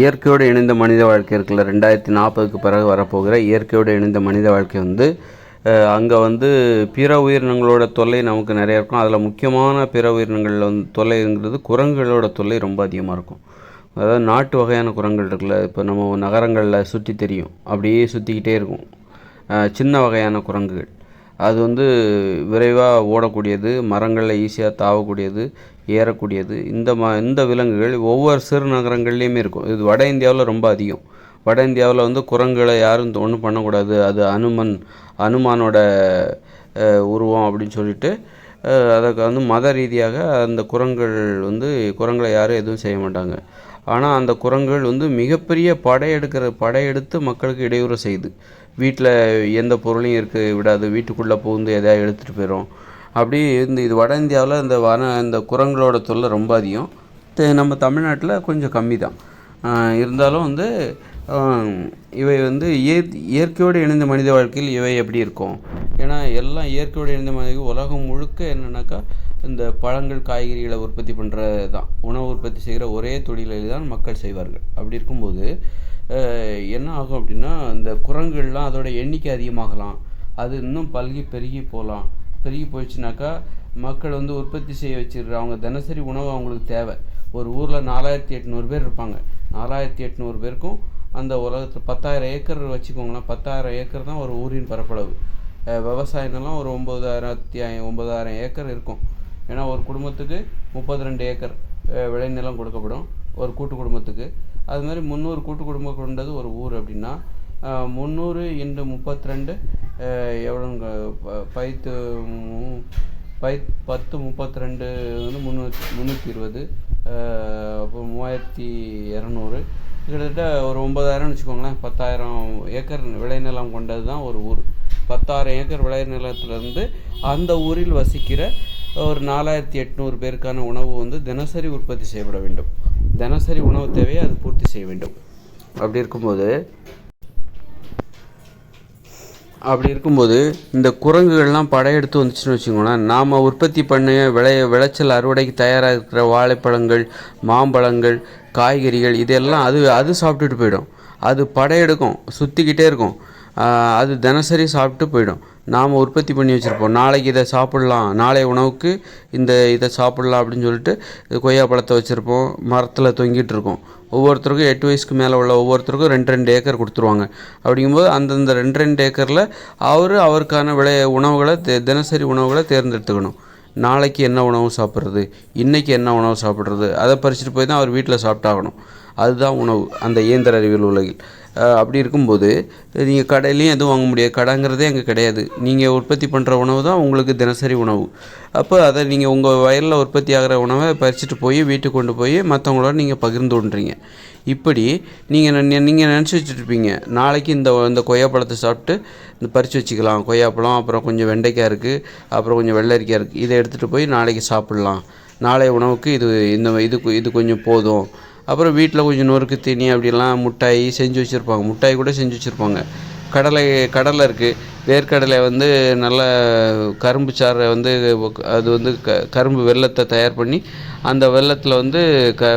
இயற்கையோடு இணைந்த மனித வாழ்க்கை இருக்குல்ல. ரெண்டாயிரத்தி நாற்பதுக்கு பிறகு வரப்போகிற இயற்கையோடு இணைந்த மனித வாழ்க்கை வந்து அங்கே வந்து பிற உயிரினங்களோட தொல்லை நமக்கு நிறையா இருக்கும். அதில் முக்கியமான பிற உயிரினங்களில் வந்து தொல்லைங்கிறது குரங்குகளோட தொல்லை ரொம்ப அதிகமாக இருக்கும். அதாவது நாட்டு வகையான குரங்குகள் இருக்குல்ல. இப்போ நம்ம நகரங்களில் சுற்றி தெரியும். அப்படியே சுற்றிக்கிட்டே இருக்கும். சின்ன வகையான குரங்குகள். அது வந்து விரைவாக ஓடக்கூடியது மரங்களில் ஈஸியாக தாவக்கூடியது ஏறக்கூடியது. இந்த ம இந்த விலங்குகள் ஒவ்வொரு சிறு நகரங்கள்லேயுமே இருக்கும். இது வட இந்தியாவில் ரொம்ப அதிகம். வட இந்தியாவில் வந்து குரங்குகளை யாரும் ஒன்றும் பண்ணக்கூடாது. அது அனுமன் அனுமானோட உருவம் அப்படின்னு சொல்லிட்டு அதுக்கு வந்து மத ரீதியாக அந்த குரங்குகள் வந்து குரங்களை யாரும் எதுவும் செய்ய மாட்டாங்க. ஆனால் அந்த குரங்குகள் வந்து மிகப்பெரிய படையெடுக்கிற படையெடுத்து மக்களுக்கு இடையூறு செய்யுது வீட்டில் எந்த பொருளையும் இருக்க விடாது. வீட்டுக்குள்ளே புகுந்து எதையா எடுத்துகிட்டு போயிடும் அப்படி இந்த இது வட இந்தியாவில் இந்த வன இந்த குரங்களோட தொல்லை ரொம்ப அதிகம். நம்ம தமிழ்நாட்டில் கொஞ்சம் கம்மி தான். இருந்தாலும் வந்து இவை வந்து இயற் இயற்கையோடு இணைந்த மனித வாழ்க்கையில் இவை எப்படி இருக்கும்? ஏன்னா எல்லாம் இயற்கையோடு இணைந்த மனித உலகம் முழுக்க என்னென்னாக்கா இந்த பழங்கள் காய்கறிகளை உற்பத்தி பண்ணுறது தான் உணவு உற்பத்தி செய்கிற ஒரே தொழிலில் தான் மக்கள் செய்வார்கள். அப்படி இருக்கும்போது என்ன ஆகும் அப்படின்னா இந்த குரங்குகள்லாம் அதோட எண்ணிக்கை அதிகமாகலாம். அது இன்னும் பல்கி பெருகி போகலாம். பெருகி போயிடுச்சுனாக்கா மக்கள் வந்து உற்பத்தி செய்ய வச்சிடுற அவங்க தினசரி உணவு அவங்களுக்கு தேவை. ஒரு ஊரில் நாலாயிரத்தி எட்நூறு பேர் இருப்பாங்க. நாலாயிரத்தி எட்நூறு பேருக்கும் அந்த உலகத்தில் பத்தாயிரம் ஏக்கர் வச்சுக்கோங்களேன். பத்தாயிரம் ஏக்கர் தான் ஒரு ஊரின் பரப்பளவு. அஹ் விவசாயம்லாம் ஒரு ஒம்பதாயிரத்தி ஒம்பதாயிரம் ஏக்கர் இருக்கும். ஏன்னா ஒரு குடும்பத்துக்கு முப்பத்தி ரெண்டு ஏக்கர் விளைநிலம் கொடுக்கப்படும். ஒரு கூட்டு குடும்பத்துக்கு. அது மாதிரி முந்நூறு கூட்டு குடும்பம் கொண்டது ஒரு ஊர் அப்படின்னா முந்நூறு இன்ட்டு முப்பத்தி ரெண்டு எவ்வளோங்க பைத்து பை பத்து முப்பத்தி ரெண்டு வந்து முந்நூற்றி முந்நூற்றி இருபது அப்போ மூவாயிரத்தி இரநூறு. கிட்டத்தட்ட ஒரு ஒம்பதாயிரம்னு வச்சுக்கோங்களேன். பத்தாயிரம் ஏக்கர் விளைநிலம் கொண்டது தான் ஒரு ஊர். பத்தாயிரம் ஏக்கர் விளைநிலத்திலேருந்து அந்த ஊரில் வசிக்கிற ஒரு நாலாயிரத்தி எட்நூறு பேருக்கான உணவு வந்து தினசரி உற்பத்தி செய்யப்பட வேண்டும். தினசரி உணவு தேவையை அது பூர்த்தி செய்ய வேண்டும். அப்படி இருக்கும்போது அப்படி இருக்கும்போது இந்த குரங்குகள்லாம் படையெடுத்து வந்துச்சுன்னு வச்சுக்கோங்களேன் நாம் உற்பத்தி பண்ண விளைய விளைச்சல் அறுவடைக்கு தயாராக இருக்கிற வாழைப்பழங்கள் மாம்பழங்கள் காய்கறிகள் இதெல்லாம் அது அது சாப்பிட்டுட்டு போயிடும். அது படையெடுக்கும் சுற்றிக்கிட்டே இருக்கும். அது தினசரி சாப்பிட்டு போயிடும். நாம் உற்பத்தி பண்ணி வச்சுருப்போம். நாளைக்கு இதை சாப்பிட்லாம் நாளைய உணவுக்கு இந்த இதை சாப்பிட்லாம் அப்படின்னு சொல்லிட்டு கொய்யா பழத்தை வச்சுருப்போம் மரத்தில் தொங்கிட்டு இருக்கோம். ஒவ்வொருத்தருக்கும் எட்டு வயசுக்கு மேலே உள்ள ஒவ்வொருத்தருக்கும் ரெண்டு ரெண்டு ஏக்கர் கொடுத்துருவாங்க. அப்படிங்கும்போது அந்தந்த ரெண்டு ரெண்டு ஏக்கரில் அவர் அவருக்கான விளை உணவுகளை தி- தினசரி உணவுகளை தேர்ந்தெடுத்துக்கணும். நாளைக்கு என்ன உணவு சாப்பிட்றது? இன்றைக்கி என்ன உணவு சாப்பிட்றது? அதை பறிச்சுட்டு போய் தான் அவர் வீட்டில் சாப்பிட்டாகணும். அதுதான் உணவு அந்த இயந்திர அறிவியல் உலகில். அப்படி இருக்கும்போது நீங்கள் கடையிலையும் எதுவும் வாங்க முடியாது. கடைங்கிறதே அங்கே கிடையாது. நீங்கள் உற்பத்தி பண்ணுற உணவு தான் உங்களுக்கு தினசரி உணவு. அப்போ அதை நீங்கள் உங்கள் வயலில் உற்பத்தி ஆகிற உணவை பறிச்சுட்டு போய் வீட்டுக்கு கொண்டு போய் மற்றவங்களோட நீங்கள் பகிர்ந்து விட்றீங்க இப்படி நீங்கள் நீங்கள் நினச்சி வச்சுட்ருப்பீங்க நாளைக்கு இந்த இந்த கொய்யாப்பழத்தை சாப்பிட்டு இந்த பறித்து வச்சுக்கலாம் கொய்யாப்பழம் அப்புறம் கொஞ்சம் வெண்டைக்காய் இருக்குது அப்புறம் கொஞ்சம் வெள்ளரிக்காய் இருக்குது இதை எடுத்துகிட்டு போய் நாளைக்கு சாப்பிட்லாம். நாளைய உணவுக்கு இது இந்த இது இது கொஞ்சம் போதும். அப்புறம் வீட்டில் கொஞ்சம் நொறுக்கு தீனி அப்படிலாம் மிட்டாய் செஞ்சு வச்சுருப்பாங்க. மிட்டாய் கூட செஞ்சு வச்சுருப்பாங்க. கடலை கடலை இருக்குது வேர்க்கடலை வந்து நல்ல கரும்பு சாறை வந்து அது வந்து க கரும்பு வெல்லத்தை தயார் பண்ணி அந்த வெல்லத்தில் வந்து க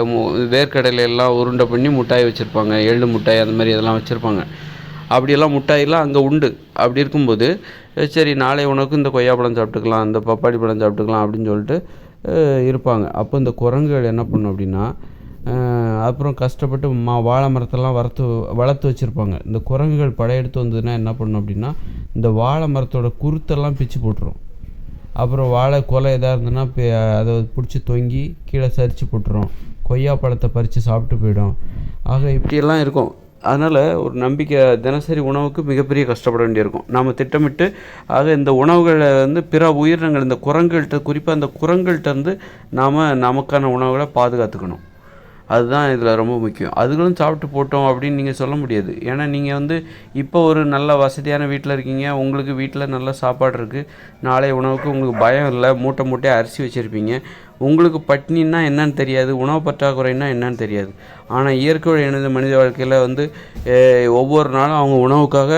வேர்க்கடலையெல்லாம் உருண்டை பண்ணி முட்டாய் வச்சுருப்பாங்க. எள்ளு முட்டாய் அந்த மாதிரி இதெல்லாம் வச்சுருப்பாங்க. அப்படியெல்லாம் முட்டாயெல்லாம் அங்கே உண்டு. அப்படி இருக்கும்போது சரி நாளை உனக்கு இந்த கொய்யாப்பழம் சாப்பிட்டுக்கலாம் இந்த பப்பாளி பழம் சாப்பிட்டுக்கலாம் அப்படின்னு சொல்லிட்டு இருப்பாங்க. அப்போ இந்த குரங்குகள் என்ன பண்ணும் அப்படின்னா அப்புறம் கஷ்டப்பட்டு மா வாழை மரத்தெல்லாம் வளர்த்து வளர்த்து வச்சுருப்பாங்க. இந்த குரங்குகள் படையெடுத்து வந்ததுன்னா என்ன பண்ணும் அப்படின்னா இந்த வாழை மரத்தோட குருத்தெல்லாம் பிச்சு போட்டுரும். அப்புறம் வாழை கொலை எதாக இருந்ததுன்னா அதை பிடிச்சி தொங்கி கீழே சரித்து போட்டுரும். கொய்யா பழத்தை பறித்து சாப்பிட்டு போயிடும். ஆக இப்படியெல்லாம் இருக்கும். அதனால் ஒரு நம்பிக்கை தினசரி உணவுக்கு மிகப்பெரிய கஷ்டப்பட வேண்டியிருக்கும். நாம் திட்டமிட்டு ஆக இந்த உணவுகளை வந்து பிற உயிரினங்கள் இந்த குரங்குகள்கிட்ட குறிப்பாக அந்த குரங்குகள்கிட்ட இருந்து நாம் நமக்கான உணவுகளை பாதுகாத்துக்கணும். அதுதான் இதில் ரொம்ப முக்கியம். அதுகளும் சாப்பிட்டு போட்டோம் அப்படின்னு நீங்கள் சொல்ல முடியாது. ஏன்னா நீங்கள் வந்து இப்போ ஒரு நல்ல வசதியான வீட்டில் இருக்கீங்க. உங்களுக்கு வீட்டில் நல்ல சாப்பாடு இருக்குது நாளைய உணவுக்கு உங்களுக்கு பயம் இல்லை. மூட்டை மூட்டையாக அரிசி வச்சுருப்பீங்க. உங்களுக்கு பட்னின்னா என்னன்னு தெரியாது. உணவு பற்றாக்குறைன்னா என்னன்னு தெரியாது. ஆனால் இயற்கை இணைந்த மனித வாழ்க்கையில் வந்து ஒவ்வொரு நாளும் அவங்க உணவுக்காக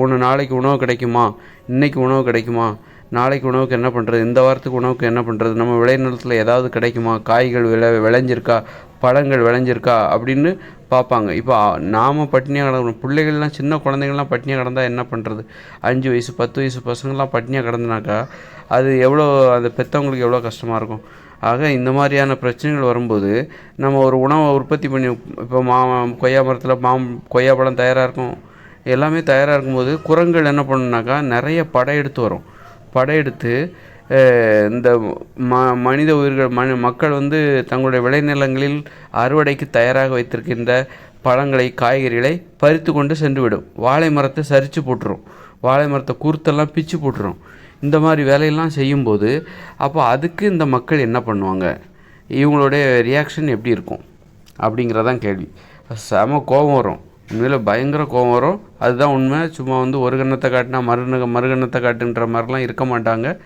ஒன்று நாளைக்கு உணவு கிடைக்குமா? இன்றைக்கு உணவு கிடைக்குமா? நாளைக்கு உணவுக்கு என்ன பண்ணுறது இந்த வாரத்துக்கு உணவுக்கு என்ன பண்ணுறது நம்ம விளைநிலத்தில் ஏதாவது கிடைக்குமா? காய்கள் விளை விளைஞ்சிருக்கா? பழங்கள் விளைஞ்சிருக்கா? அப்படின்னு பார்ப்பாங்க. இப்போ நாம் பட்டினியாக கிடக்கணும் பிள்ளைகள்லாம் சின்ன குழந்தைங்கள்லாம் பட்டினியாக கிடந்தால் என்ன பண்ணுறது அஞ்சு வயசு பத்து வயசு பசங்கள்லாம் பட்டினியாக கிடந்தனாக்கா அது எவ்வளோ அந்த பெற்றவங்களுக்கு எவ்வளோ கஷ்டமாக இருக்கும்? ஆக இந்த மாதிரியான பிரச்சனைகள் வரும்போது நம்ம ஒரு உணவை உற்பத்தி பண்ணி இப்போ மா கொய்யா மரத்தில் மாம் கொய்யா பழம் தயாராக இருக்கும்? எல்லாமே தயாராக இருக்கும்போது குரங்கள் என்ன பண்ணுனாக்கா நிறைய படையெடுத்து வரும். படையெடுத்து இந்த ம மனித உயிர்கள் மனி மக்கள் வந்து தங்களுடைய விளைநிலங்களில் அறுவடைக்கு தயாராக வைத்திருக்கின்ற பழங்களை காய்கறிகளை பறித்து கொண்டு சென்று விடும் வாழை மரத்தை சரித்து போட்டுரும். வாழை மரத்தை குருத்தெல்லாம் பிச்சு போட்டுரும். இந்த மாதிரி வேலையெல்லாம் செய்யும்போது அப்போ அதுக்கு இந்த மக்கள் என்ன பண்ணுவாங்க? இவங்களுடைய ரியாக்ஷன் எப்படி இருக்கும்? அப்படிங்கிறதான் கேள்வி. செம கோபம் வரும். உண்மையில் பயங்கர கோபம் வரும். அதுதான் உண்மை. சும்மா வந்து ஒரு கண்ணத்தை காட்டினா மறுநக மறுகண்ணத்தை காட்டுன்ற மாதிரிலாம் இருக்க மாட்டாங்க.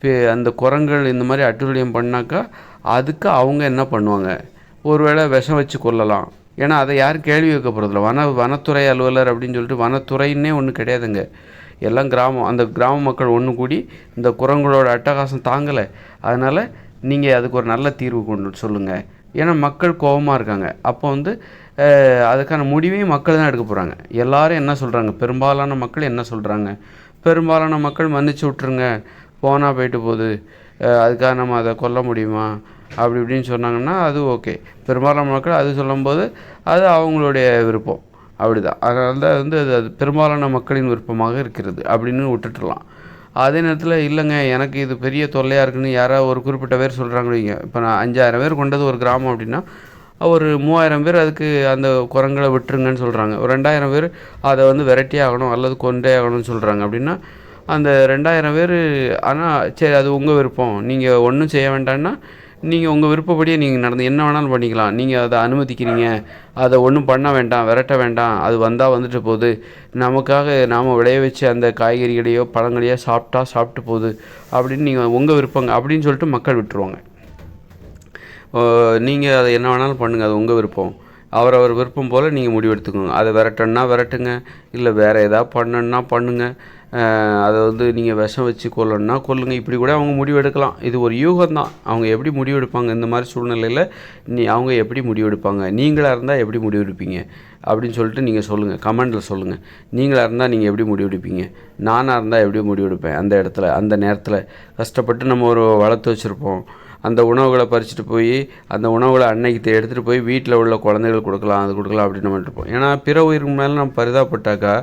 பே- அந்த குரங்குகள் இந்த மாதிரி அட்டுழியம் பண்ணாக்கா அதுக்கு அவங்க என்ன பண்ணுவாங்க? ஒருவேளை விஷம் வச்சு கொல்லலாம். ஏன்னா அதை யாரும் கேள்வி வைக்க போகிறதில்ல வன வனத்துறை அலுவலர் அப்படின்னு சொல்லிட்டு வனத்துறைன்னே ஒன்றும் கிடையாதுங்க. எல்லாம் கிராமம் அந்த கிராம மக்கள் ஒன்று கூடி இந்த குரங்களோட அட்டகாசம் தாங்கலை. அதனால் நீங்கள் அதுக்கு ஒரு நல்ல தீர்வு கொண்டு சொல்லுங்கள் ஏன்னா மக்கள் கோபமாக இருக்காங்க. அப்போ வந்து அதுக்கான முடிவையும் மக்கள் தான் எடுக்க போகிறாங்க எல்லாரும் என்ன சொல்கிறாங்க பெரும்பாலான மக்கள் என்ன சொல்கிறாங்க பெரும்பாலான மக்கள் மன்னிச்சு விட்ருங்க போனால் போயிட்டு போகுது. அதுக்காக நம்ம அதை கொல்ல முடியுமா? அப்படி இப்படின்னு சொன்னாங்கன்னா அது ஓகே. பெரும்பாலான மக்கள் அது சொல்லும்போது அது அவங்களுடைய விருப்பம். அப்படி தான் அதனால தான் வந்து அது அது பெரும்பாலான மக்களின் விருப்பமாக இருக்கிறது. அப்படின்னு விட்டுட்டுலாம் அதே நேரத்தில் இல்லைங்க எனக்கு இது பெரிய தொல்லையாக இருக்குன்னு யாராவது ஒரு குறிப்பிட்ட பேர் சொல்கிறாங்க இப்போ நான் அஞ்சாயிரம் பேர் கொண்டது ஒரு கிராமம் அப்படின்னா ஒரு மூவாயிரம் பேர் அதுக்கு அந்த குரங்களை விட்டுருங்கன்னு சொல்கிறாங்க ஒரு ரெண்டாயிரம் பேர் அதை வந்து வெரைட்டி ஆகணும் அல்லது கொண்டே ஆகணும்னு சொல்கிறாங்க அப்படின்னா அந்த ரெண்டாயிரம் பேர் ஆனால் சரி அது உங்கள் விருப்பம். நீங்கள் ஒன்றும் செய்ய வேண்டாம்னா நீங்கள் உங்கள் விருப்பப்படியே நீங்கள் நடந்து என்ன வேணாலும் பண்ணிக்கலாம். நீங்கள் அதை அனுமதிக்கிறீங்க. அதை ஒன்றும் பண்ண வேண்டாம் விரட்ட வேண்டாம். அது வந்தால் வந்துட்டு போகுது. நமக்காக நாம் விளைய வச்சு அந்த காய்கறிகளையோ பழங்களையோ சாப்பிட்டா சாப்பிட்டு போகுது. அப்படின்னு நீங்கள் உங்கள் விருப்பங்க அப்படின்னு சொல்லிட்டு மக்கள் விட்டுருவாங்க. நீங்கள் அதை என்ன வேணாலும் பண்ணுங்கள் அது உங்கள் விருப்பம். அவரவர் விருப்பம் போல் நீங்கள் முடிவெடுத்துக்கோங்க. அதை விரட்டணுன்னா விரட்டுங்க இல்லை வேறு எதாவது பண்ணணுன்னா பண்ணுங்கள் அதை வந்து நீங்கள் விஷம் வச்சு கொல்லணுன்னா கொல்லுங்க. இப்படி கூட அவங்க முடிவெடுக்கலாம். இது ஒரு யூகம் தான் அவங்க எப்படி முடிவெடுப்பாங்க இந்த மாதிரி சூழ்நிலையில் நீ அவங்க எப்படி முடிவெடுப்பாங்க? நீங்களாக இருந்தால் எப்படி முடிவெடுப்பீங்க? அப்படின்னு சொல்லிட்டு நீங்கள் சொல்லுங்கள் கமெண்டில் சொல்லுங்கள் நீங்களாக இருந்தால் நீங்கள் எப்படி முடிவெடுப்பீங்க? நானாக இருந்தால் எப்படி முடிவெடுப்பேன்? அந்த இடத்துல அந்த நேரத்தில். கஷ்டப்பட்டு நம்ம ஒரு வளர்த்து வச்சுருப்போம். அந்த உணவுகளை பறிச்சுட்டு போய் அந்த உணவுகளை அன்னைக்கு எடுத்துகிட்டு போய் வீட்டில் உள்ள குழந்தைகளுக்கு கொடுக்கலாம் அது கொடுக்கலாம் அப்படின்னு நம்ம இருப்போம். ஏன்னா பிற உயிருக்கு மேலே நம்ம பரிதாப்பட்டாக்கா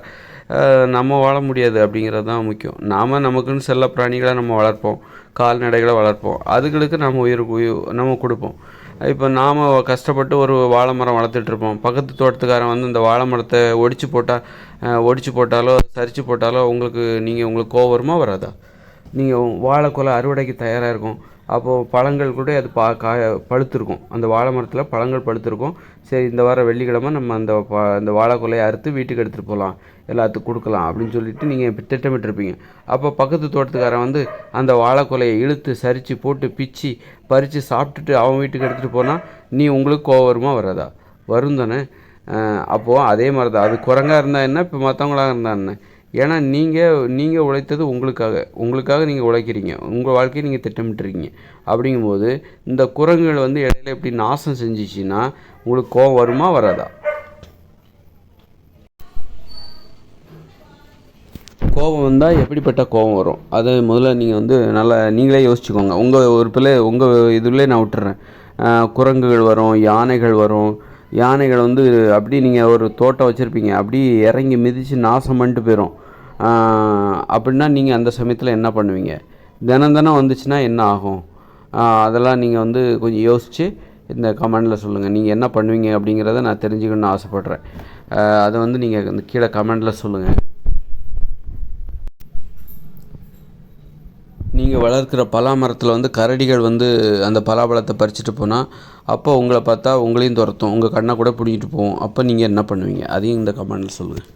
நம்ம வாழ முடியாது அப்படிங்கிறது தான் முக்கியம். நாம் நமக்குன்னு செல்ல பிராணிகளை நம்ம வளர்ப்போம். கால்நடைகளை வளர்ப்போம். அதுகளுக்கு நம்ம உயிருக்கு உயிர் நம்ம கொடுப்போம். இப்போ நாம் கஷ்டப்பட்டு ஒரு வாழை மரம் வளர்த்துட்ருப்போம் பக்கத்து தோட்டத்துக்காரன் வந்து இந்த வாழை மரத்தை ஒடிச்சு போட்டால் ஒடிச்சு போட்டாலோ சரிச்சு போட்டாலோ உங்களுக்கு நீங்கள் உங்களுக்கு கோவரமாக வராதா? நீங்கள் வாழைக்குலை அறுவடைக்கு தயாராக இருக்கும். அப்போது பழங்கள் கூட அது பா காய பழுத்திருக்கும். அந்த வாழை மரத்தில் பழங்கள் பழுத்திருக்கும். சரி இந்த வாரம் வெள்ளிக்கிழமை நம்ம அந்த ப அந்த வாழைக்கொலையை அறுத்து வீட்டுக்கு எடுத்துகிட்டு போகலாம் எல்லாத்துக்கும் கொடுக்கலாம் அப்படின்னு சொல்லிட்டு நீங்கள் திட்டமிட்டிருப்பீங்க. அப்போ பக்கத்து தோட்டத்துக்காரன் வந்து அந்த வாழைக்கொலையை இழுத்து சரித்து போட்டு பிச்சு பறித்து சாப்பிட்டுட்டு அவன் வீட்டுக்கு எடுத்துகிட்டு போனால் நீ உங்களுக்கு கோவம் வருமா வராதா? வரும் தானே அப்போது அதே மாதிரி தான் அது குரங்காக இருந்தால் என்ன இப்போ மற்றவங்களாக இருந்தான்னு என்ன? ஏன்னா நீங்கள் நீங்கள் உழைத்தது உங்களுக்காக. உங்களுக்காக நீங்கள் உழைக்கிறீங்க. உங்கள் வாழ்க்கையை நீங்கள் திட்டமிட்டுருக்கீங்க. அப்படிங்கும்போது இந்த குரங்குகள் வந்து இடையில இப்படி நாசம் செஞ்சிச்சின்னா உங்களுக்கு கோவம் வருமா வராதா? கோபம் வந்தால் எப்படிப்பட்ட கோபம் வரும்? அதை முதல்ல நீங்கள் வந்து நல்லா நீங்களே யோசிச்சுக்கோங்க. உங்கள் ஒரு பிள்ளை உங்கள் இதுலேயே நான் விட்டுறேன். குரங்குகள் வரும் யானைகள் வரும். யானைகள் வந்து அப்படி நீங்கள் ஒரு தோட்டம் வச்சுருப்பீங்க. அப்படி இறங்கி மிதித்து நாசம் பண்ணிட்டு போயிடும் அப்படின்னா நீங்கள் அந்த சமயத்தில் என்ன பண்ணுவீங்க? தினம் தினம் வந்துச்சுன்னா என்ன ஆகும்? அதெல்லாம் நீங்கள் வந்து கொஞ்சம் யோசித்து இந்த கமெண்டில் சொல்லுங்கள் நீங்கள் என்ன பண்ணுவீங்க அப்படிங்கிறத நான் தெரிஞ்சுக்கணும்னு ஆசைப்பட்றேன். அதை வந்து நீங்கள் இந்த கீழே கமெண்டில் சொல்லுங்கள் நீங்கள் வளர்க்குற பலா மரத்தில் வந்து கரடிகள் வந்து அந்த பலாபழத்தை பறிச்சுட்டு போனால் அப்போ உங்களை பார்த்தா உங்களையும் துரத்தும். உங்கள் கண்ணை கூட பிடிங்கிட்டு போவோம் அப்போ நீங்கள் என்ன பண்ணுவீங்க? அதையும் இந்த கமெண்டில் சொல்லுங்கள்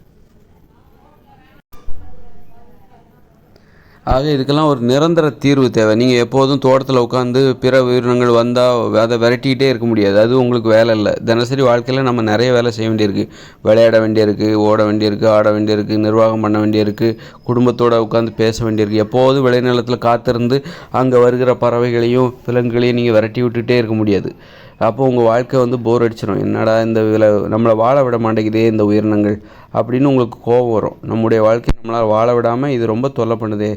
ஆக இதுக்கெல்லாம் ஒரு நிரந்தர தீர்வு தேவை. நீங்கள் எப்போதும் தோட்டத்தில் உட்காந்து பிற உயிரினங்கள் வந்தால் அதை விரட்டிக்கிட்டே இருக்க முடியாது. அது உங்களுக்கு வேலை இல்லை. தினசரி வாழ்க்கையில் நம்ம நிறைய வேலை செய்ய வேண்டியிருக்கு. விளையாட வேண்டியிருக்கு ஓட வேண்டியிருக்கு ஆட வேண்டியிருக்கு நிர்வாகம் பண்ண வேண்டியிருக்கு குடும்பத்தோடு உட்காந்து பேச வேண்டியிருக்கு. எப்போதும் விளைநிலத்தில் காத்திருந்து அங்கே வருகிற பறவைகளையும் விலங்குகளையும் நீங்கள் விரட்டி விட்டுகிட்டே இருக்க முடியாது. அப்போ உங்கள் வாழ்க்கை வந்து போர் அடிச்சிடும் என்னடா இந்த இதில் நம்மளை வாழ விட மாட்டேங்குதே இந்த உயிரினங்கள் அப்படின்னு உங்களுக்கு கோபம் வரும். நம்முடைய வாழ்க்கை நம்மளால் வாழ விடாமல் இது ரொம்ப தொல்லை பண்ணுதே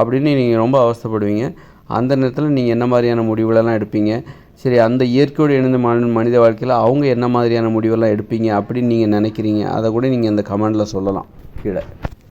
அப்படின்னு நீங்கள் ரொம்ப அவஸ்தைப்படுவீங்க. அந்த நேரத்தில் நீங்கள் என்ன மாதிரியான முடிவுகளெல்லாம் எடுப்பீங்க? சரி அந்த இயற்கையோடு இணைந்த மனி மனித வாழ்க்கையில் அவங்க என்ன மாதிரியான முடிவெல்லாம் எடுப்பீங்க அப்படின்னு நீங்கள் நினைக்கிறீங்க? அதை கூட நீங்கள் அந்த கமெண்டில் சொல்லலாம். கீழே.